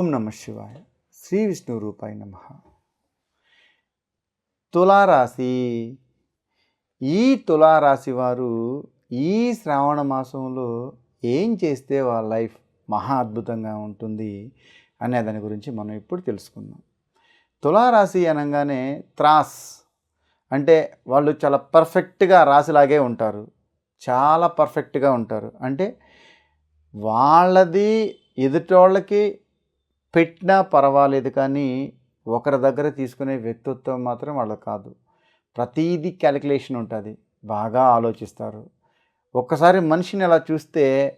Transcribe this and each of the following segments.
ఓం నమ శివాయ. శ్రీ విష్ణు రూపాయ నమ. తులారాశి. ఈ తులారాశి వారు ఈ శ్రావణ మాసంలో ఏం చేస్తే వాళ్ళ లైఫ్ మహా అద్భుతంగా ఉంటుంది అనే దాని గురించి మనం ఇప్పుడు తెలుసుకుందాం. తులారాశి అనగానే త్రాస్. అంటే వాళ్ళు చాలా పర్ఫెక్ట్గా రాశిలాగే ఉంటారు. చాలా పర్ఫెక్ట్గా ఉంటారు. అంటే వాళ్ళది ఎదుటోళ్ళకి పెట్టినా పర్వాలేదు కానీ ఒకరి దగ్గర తీసుకునే వ్యక్తిత్వం మాత్రం వాళ్ళకి కాదు. ప్రతీది క్యాలిక్యులేషన్ ఉంటుంది. బాగా ఆలోచిస్తారు. ఒక్కసారి మనిషిని అలా చూస్తే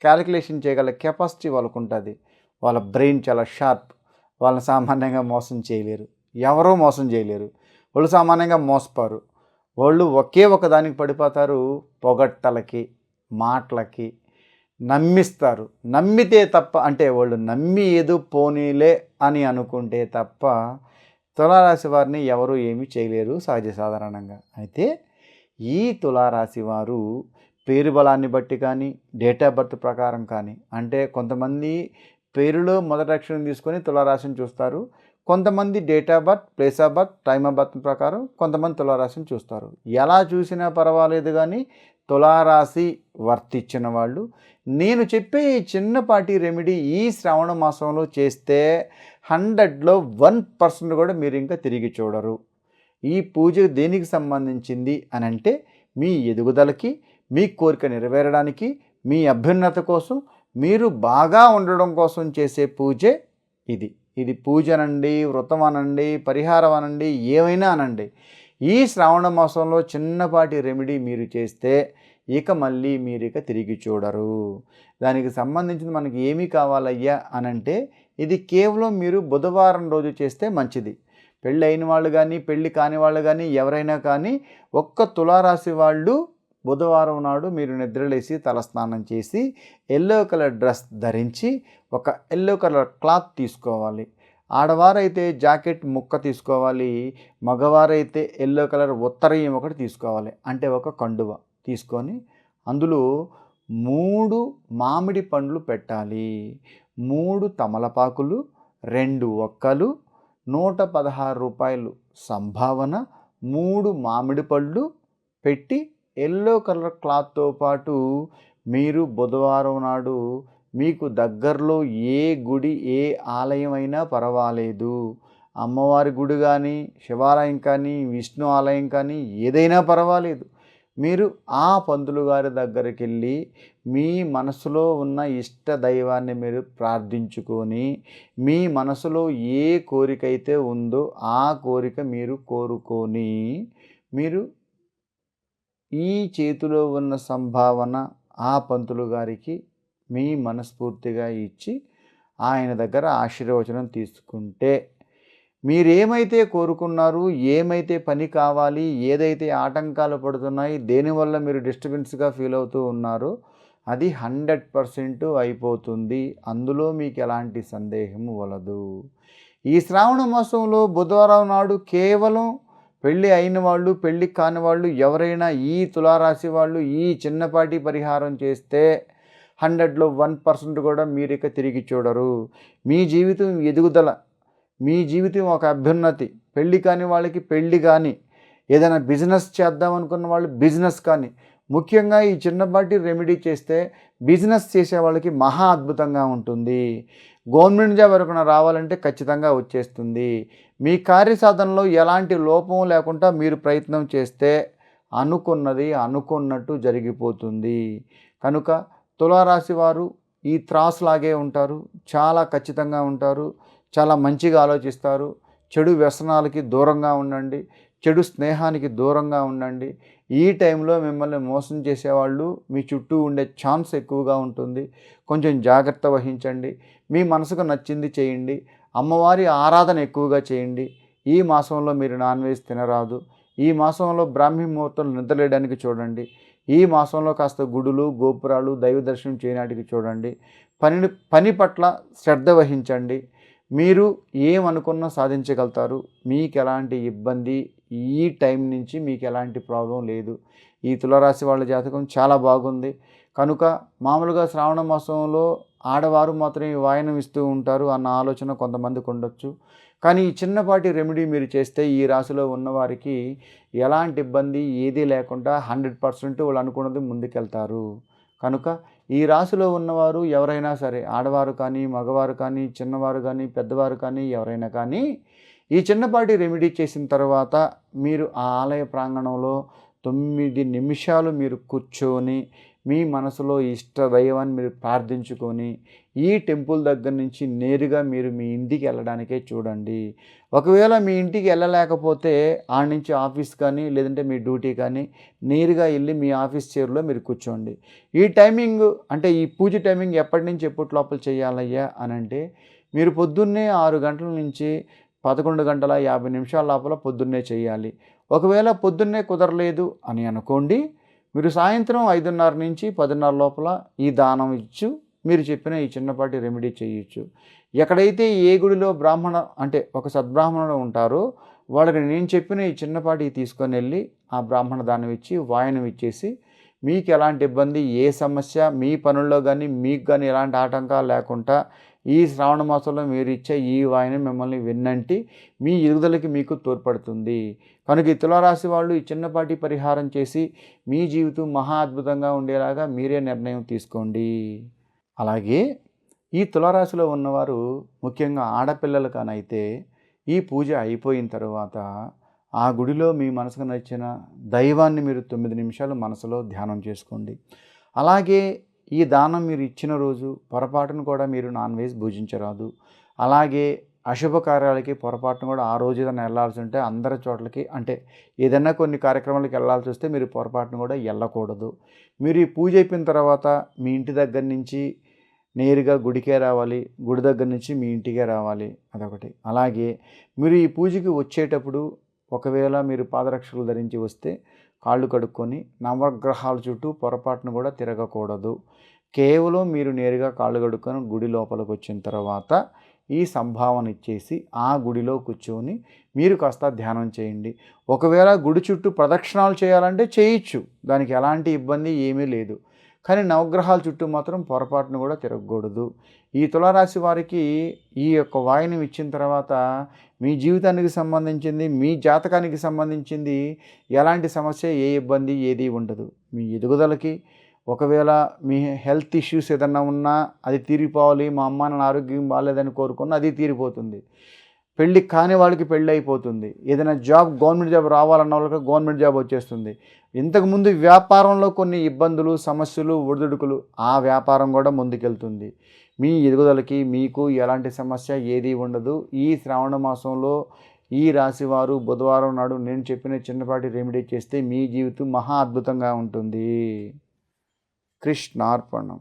క్యాలిక్యులేషన్ చేయగల కెపాసిటీ వాళ్ళకు ఉంటుంది వాళ్ళ బ్రెయిన్ చాలా షార్ప్. వాళ్ళని సామాన్యంగా మోసం చేయలేరు. ఎవరో మోసం చేయలేరు. వాళ్ళు సామాన్యంగా మోసపారు. వాళ్ళు ఒకే ఒక దానికి పడిపోతారు పొగట్టలకి మాటలకి నమ్మిస్తారు. నమ్మితే తప్ప అంటే వాళ్ళు నమ్మి ఏదో పోనీలే అని అనుకుంటే తప్ప తులారాశి వారిని ఎవరు ఏమీ చేయలేరు సహజ సాధారణంగా. అయితే ఈ తులారాశి వారు పేరు బలాన్ని బట్టి కానీ డేట్ ఆఫ్ బర్త్ ప్రకారం కానీ అంటే కొంతమంది పేరులో మొదటి అక్షరం తీసుకొని తులారాశిని చూస్తారు. కొంతమంది date of birth place of birth time of birth ప్రకారం కొంతమంది తులారాశిని చూస్తారు. ఎలా చూసినా పర్వాలేదు కానీ తులారాశి వర్తిచ్చిన వాళ్ళు నేను చెప్పే ఈ చిన్నపాటి రెమెడీ ఈ శ్రావణ మాసంలో చేస్తే హండ్రెడ్లో వన్ పర్సెంట్ కూడా మీరు ఇంకా తిరిగి చూడరు. ఈ పూజ దేనికి సంబంధించింది అని అంటే మీ ఎదుగుదలకి మీ కోరిక నెరవేరడానికి మీ అభ్యున్నత కోసం మీరు బాగా ఉండడం కోసం చేసే పూజే ఇది. ఇది పూజ అనండి వ్రతం అనండి పరిహారం అనండి ఏమైనా అనండి. ఈ శ్రావణ మాసంలో చిన్నపాటి రెమెడీ మీరు చేస్తే ఇక మళ్ళీ మీరు ఇక తిరిగి చూడరు. దానికి సంబంధించిన మనకి ఏమి కావాలయ్యా అనంటే ఇది కేవలం మీరు బుధవారం రోజు చేస్తే మంచిది. పెళ్ళి అయిన వాళ్ళు కానీ పెళ్ళి కాని వాళ్ళు కానీ ఎవరైనా కానీ ఒక్క తులారాశి వాళ్ళు బుధవారం నాడు మీరు నిద్రలేసి తలస్నానం చేసి ఎల్లో కలర్ డ్రెస్ ధరించి ఒక ఎల్లో కలర్ క్లాత్ తీసుకోవాలి. ఆడవారైతే జాకెట్ ముక్క తీసుకోవాలి. మగవారైతే ఎల్లో కలర్ ఉత్తరయం ఒకటి తీసుకోవాలి. అంటే ఒక కండువ. తీసుకొని అందులో మూడు మామిడి పండ్లు పెట్టాలి. మూడు తమలపాకులు రెండు ఒక్కలు నూట పదహారు రూపాయలు సంభావన మూడు మామిడి పళ్ళు పెట్టి ఎల్లో కలర్ క్లాత్తో పాటు మీరు బుధవారం నాడు మీకు దగ్గరలో ఏ గుడి ఏ ఆలయం అయినా పర్వాలేదు. అమ్మవారి గుడి కానీ శివాలయం కానీ విష్ణు ఆలయం కానీ ఏదైనా పర్వాలేదు. మీరు ఆ పంతులు గారి దగ్గరికి వెళ్ళి మీ మనసులో ఉన్న ఇష్ట దైవాన్ని మీరు ప్రార్థించుకొని మీ మనసులో ఏ కోరిక అయితే ఉందో ఆ కోరిక మీరు కోరుకొని మీరు ఈ చేతిలో ఉన్న సంభావన ఆ పంతులు గారికి మీ మనస్ఫూర్తిగా ఇచ్చి ఆయన దగ్గర ఆశీర్వచనం తీసుకుంటే మీరేమైతే కోరుకున్నారు ఏమైతే పని కావాలి ఏదైతే ఆటంకాలు పడుతున్నాయి దేనివల్ల మీరు డిస్టర్బెన్స్గా ఫీల్ అవుతూ ఉన్నారో అది హండ్రెడ్ పర్సెంట్ అయిపోతుంది. అందులో మీకు ఎలాంటి సందేహము వలదు. ఈ శ్రావణ మాసంలో బుధవారం నాడు కేవలం పెళ్ళి అయిన వాళ్ళు పెళ్ళి కాని వాళ్ళు ఎవరైనా ఈ తులారాశి వాళ్ళు ఈ చిన్నపాటి పరిహారం చేస్తే హండ్రెడ్లో వన్ పర్సెంట్ కూడా మీరు ఇక తిరిగి చూడరు. మీ జీవితం ఎదుగుదల మీ జీవితం ఒక అభ్యున్నతి. పెళ్ళి కాని వాళ్ళకి పెళ్ళి కానీ ఏదైనా బిజినెస్ చేద్దాం అనుకున్న వాళ్ళు బిజినెస్ కానీ. ముఖ్యంగా ఈ చిన్నపాటి రెమెడీ చేస్తే బిజినెస్ చేసే వాళ్ళకి మహా అద్భుతంగా ఉంటుంది. గవర్నమెంట్ జాబ్ ఎవరికైనా రావాలంటే ఖచ్చితంగా వచ్చేస్తుంది. మీ కార్యసాధనలో ఎలాంటి లోపం లేకుండా మీరు ప్రయత్నం చేస్తే అనుకున్నది అనుకున్నట్టు జరిగిపోతుంది. కనుక తులారాశి వారు ఈ త్రాస్ లాగే ఉంటారు. చాలా ఖచ్చితంగా ఉంటారు. చాలా మంచిగా ఆలోచిస్తారు. చెడు వ్యసనాలకి దూరంగా ఉండండి. చెడు స్నేహానికి దూరంగా ఉండండి. ఈ టైంలో మిమ్మల్ని మోసం చేసేవాళ్ళు మీ చుట్టూ ఉండే ఛాన్స్ ఎక్కువగా ఉంటుంది. కొంచెం జాగ్రత్త వహించండి. మీ మనసుకు నచ్చింది చేయండి. అమ్మవారి ఆరాధన ఎక్కువగా చేయండి. ఈ మాసంలో మీరు నాన్ వెజ్ తినరాదు. ఈ మాసంలో బ్రాహ్మీ ముహూర్తం నిద్రలేయడానికి చూడండి. ఈ మాసంలో కాస్త గుడులు గోపురాలు దైవ దర్శనం చేయనాటికి చూడండి. పని పని పట్ల శ్రద్ధ వహించండి. మీరు ఏమనుకున్నా సాధించగలుగుతారు. మీకు ఎలాంటి ఇబ్బంది ఈ టైం నుంచి మీకు ఎలాంటి ప్రాబ్లం లేదు. ఈ తులరాశి వాళ్ళ జాతకం చాలా బాగుంది. కనుక మామూలుగా శ్రావణ మాసంలో ఆడవారు మాత్రమే వాయనం ఇస్తూ ఉంటారు అన్న ఆలోచన కొంతమందికి ఉండొచ్చు. కానీ ఈ చిన్నపాటి రెమెడీ మీరు చేస్తే ఈ రాశిలో ఉన్నవారికి ఎలాంటి ఇబ్బంది ఏదీ లేకుండా హండ్రెడ్ పర్సెంట్ వాళ్ళు అనుకున్నది ముందుకెళ్తారు. కనుక ఈ రాశిలో ఉన్నవారు ఎవరైనా సరే ఆడవారు కానీ మగవారు కానీ చిన్నవారు కానీ పెద్దవారు కానీ ఎవరైనా కానీ ఈ చిన్నపాటి రెమెడీ చేసిన తర్వాత మీరు ఆ ఆలయ ప్రాంగణంలో తొమ్మిది నిమిషాలు మీరు కూర్చొని మీ మనసులో ఇష్ట దైవాన్ని మీరు ప్రార్థించుకొని ఈ టెంపుల్ దగ్గర నుంచి నేరుగా మీరు మీ ఇంటికి వెళ్ళడానికే చూడండి. ఒకవేళ మీ ఇంటికి వెళ్ళలేకపోతే ఆ నుంచి ఆఫీస్ కానీ లేదంటే మీ డ్యూటీ కానీ నేరుగా వెళ్ళి మీ ఆఫీస్ చైర్లో మీరు కూర్చోండి. ఈ టైమింగ్ అంటే ఈ పూజ టైమింగ్ ఎప్పటి నుంచి ఎప్పటి లోపల చేయాలయ్యా అని అంటే మీరు పొద్దున్నే ఆరు గంటల నుంచి పదకొండు గంటల యాభై నిమిషాల లోపల పొద్దున్నే చేయాలి. ఒకవేళ పొద్దున్నే కుదరలేదు అని అనుకోండి మీరు సాయంత్రం ఐదున్నర నుంచి పదిన్నర లోపల ఈ దానం ఇచ్చు మీరు చెప్పిన ఈ చిన్నపాటి రెమెడీ చేయొచ్చు. ఎక్కడైతే ఏ గుడిలో బ్రాహ్మణ అంటే ఒక సద్బ్రాహ్మణుడు ఉంటారో వాళ్ళకి నేను చెప్పిన ఈ చిన్నపాటి తీసుకొని వెళ్ళి ఆ బ్రాహ్మణ దానం ఇచ్చి వాయనం ఇచ్చేసి మీకు ఎలాంటి ఇబ్బంది ఏ సమస్య మీ పనుల్లో కానీ మీకు కానీ ఎలాంటి ఆటంకాలు లేకుండా ఈ శ్రావణ మాసంలో మీరు ఇచ్చే ఈ వాయిని మిమ్మల్ని విన్నంటి మీ ఎదుగుదలకి మీకు తోడ్పడుతుంది. కనుక ఈ తులారాశి వాళ్ళు ఈ చిన్నపాటి పరిహారం చేసి మీ జీవితం మహా అద్భుతంగా ఉండేలాగా మీరే నిర్ణయం తీసుకోండి. అలాగే ఈ తులారాశిలో ఉన్నవారు ముఖ్యంగా ఆడపిల్లలు కానైతే ఈ పూజ అయిపోయిన తర్వాత ఆ గుడిలో మీ మనసుకు నచ్చిన దైవాన్ని మీరు తొమ్మిది నిమిషాలు మనసులో ధ్యానం చేసుకోండి. అలాగే ఈ దానం మీరు ఇచ్చిన రోజు పొరపాటును కూడా మీరు నాన్ వెజ్ భుజించరాదు. అలాగే అశుభ కార్యాలకి పొరపాటును కూడా ఆ రోజు ఏదైనా వెళ్ళాల్సి ఉంటే అందరి చోట్లకి అంటే ఏదైనా కొన్ని కార్యక్రమాలకు వెళ్ళాల్సి వస్తే మీరు పొరపాటును కూడా వెళ్ళకూడదు. మీరు ఈ పూజ అయిపోయిన తర్వాత మీ ఇంటి దగ్గర నుంచి నేరుగా గుడికే రావాలి గుడి దగ్గర నుంచి మీ ఇంటికే రావాలి అదొకటి. అలాగే మీరు ఈ పూజకి వచ్చేటప్పుడు ఒకవేళ మీరు పాదరక్షలు ధరించి వస్తే కాళ్ళు కడుక్కొని నవగ్రహాల చుట్టూ పొరపాటును కూడా తిరగకూడదు. కేవలం మీరు నేరుగా కాళ్ళు కడుక్కొని గుడి లోపలికి వచ్చిన తర్వాత ఈ సంభావన ఇచ్చేసి ఆ గుడిలో కూర్చొని మీరు కాస్త ధ్యానం చేయండి. ఒకవేళ గుడి చుట్టూ ప్రదక్షిణాలు చేయాలంటే చేయొచ్చు. దానికి ఎలాంటి ఇబ్బంది ఏమీ లేదు. కానీ నవగ్రహాల చుట్టూ మాత్రం పొరపాటును కూడా తిరగకూడదు. ఈ తులారాశి వారికి ఈ యొక్క వాయుని ఇచ్చిన తర్వాత మీ జీవితానికి సంబంధించింది మీ జాతకానికి సంబంధించింది ఎలాంటి సమస్య ఏ ఇబ్బంది ఏది ఉండదు. మీ ఎదుగుదలకి ఒకవేళ మీ హెల్త్ ఇష్యూస్ ఏదన్నా ఉన్నా అది తీరిపోవాలి మా అమ్మ నా ఆరోగ్యం బాగాలేదని కోరుకున్న అది తీరిపోతుంది. పెళ్ళి కాని వాళ్ళకి పెళ్ళి అయిపోతుంది. ఏదైనా జాబ్ గవర్నమెంట్ జాబ్ రావాలన్న వాళ్ళకి గవర్నమెంట్ జాబ్ వచ్చేస్తుంది. ఇంతకుముందు వ్యాపారంలో కొన్ని ఇబ్బందులు సమస్యలు ఒడిదుడుకులు ఆ వ్యాపారం కూడా ముందుకెళ్తుంది. మీ ఎదుగుదలకి మీకు ఎలాంటి సమస్య ఏది ఉండదు. ఈ శ్రావణ మాసంలో ఈ రాశివారు బుధవారం నాడు నేను చెప్పిన చిన్నపాటి రెమెడీ చేస్తే మీ జీవితం మహా అద్భుతంగా ఉంటుంది. కృష్ణార్పణం.